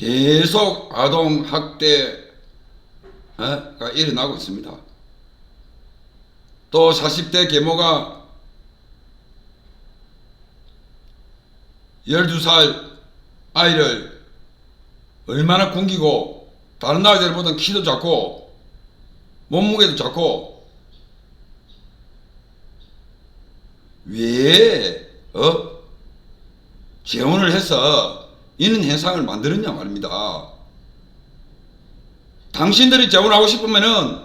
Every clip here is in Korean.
계속 아동 학대가 일어나고 있습니다. 또 40대 계모가 12살 아이를 얼마나 굶기고 다른 아이들보다 키도 작고 몸무게도 작고 왜 어? 재혼을 해서 이런 현상을 만들었냐 말입니다. 당신들이 재혼하고 싶으면은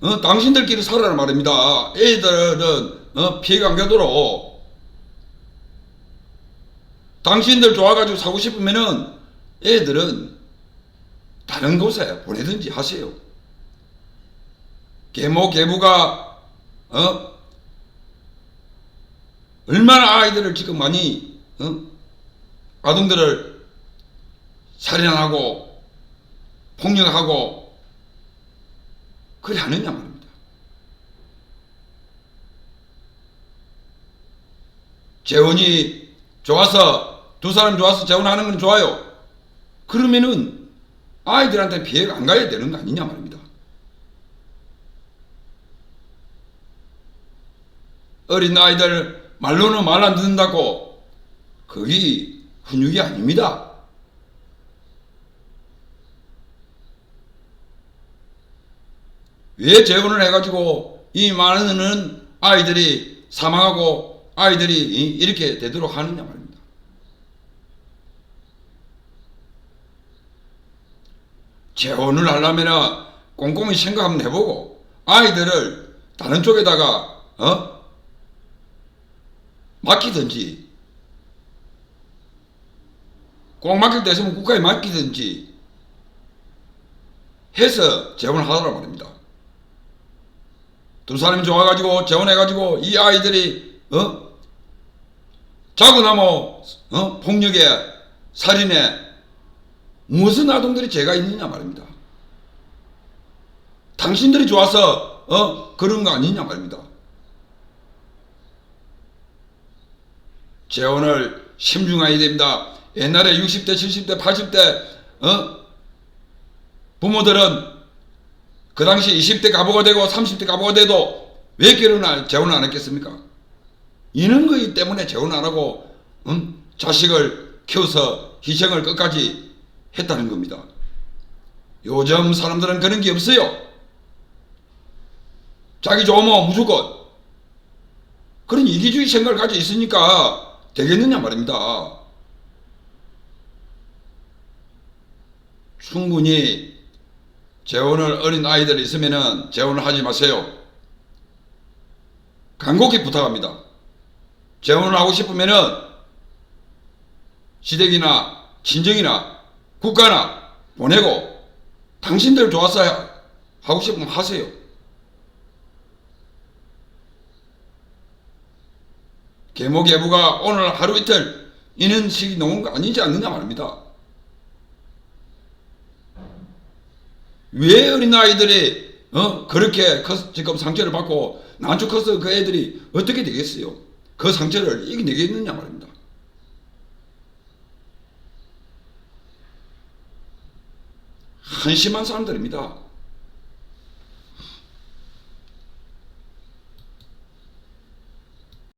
어, 당신들끼리 살아라 말입니다. 애들은 어, 피해가 안 가도록 당신들 좋아가지고 사고 싶으면은 애들은 다른 곳에 보내든지 하세요. 계모 계부가 어 얼마나 아이들을 지금 많이 어? 아동들을 살인하고 폭력하고 그래 하느냐 말입니다. 재혼이 좋아서 두 사람 좋아서 재혼하는 건 좋아요. 그러면은 아이들한테 피해가 안 가야 되는 거 아니냐 말입니다. 어린 아이들 말로는 말 안 듣는다고 그게 훈육이 아닙니다. 왜 재혼을 해가지고 이 많은 아이들이 사망하고 아이들이 이- 이렇게 되도록 하느냐 말입니다. 재혼을 하려면 꼼꼼히 생각 한번 해보고 아이들을 다른 쪽에다가 어? 맡기든지 꼭 맡길 때 있으면 국가에 맡기든지 해서 재혼을 하더라 말입니다. 두 사람이 좋아가지고 재혼해가지고 이 아이들이 어 자고 나면 어 폭력에 살인에 무슨 아동들이 죄가 있느냐 말입니다. 당신들이 좋아서 어 그런 거 아니냐 말입니다. 재혼을 심중해야 됩니다. 옛날에 60대, 70대, 80대 어 부모들은 그 당시 20대 가보가 되고 30대 가보가 돼도 왜 결혼을 재혼을 안 했겠습니까? 이런 거기 때문에 재혼 안 하고 음? 자식을 키워서 희생을 끝까지 했다는 겁니다. 요즘 사람들은 그런 게 없어요. 자기 좋으면 무조건 그런 이기주의 생각을 가지고 있으니까 되겠느냐 말입니다. 충분히 재혼을 어린 아이들이 있으면은 재혼을 하지 마세요. 간곡히 부탁합니다. 재혼을 하고 싶으면은 시댁이나 친정이나 국가나 보내고 당신들 좋아서 하고 싶으면 하세요. 계모 계부가 오늘 하루 이틀 이런 식이 놓은 거 아니지 않느냐 말입니다. 왜 어린아이들이 어? 그렇게 커- 지금 상처를 받고 난초 커서 그 애들이 어떻게 되겠어요? 그 상처를 이겨내겠느냐 말입니다. 한심한 사람들입니다.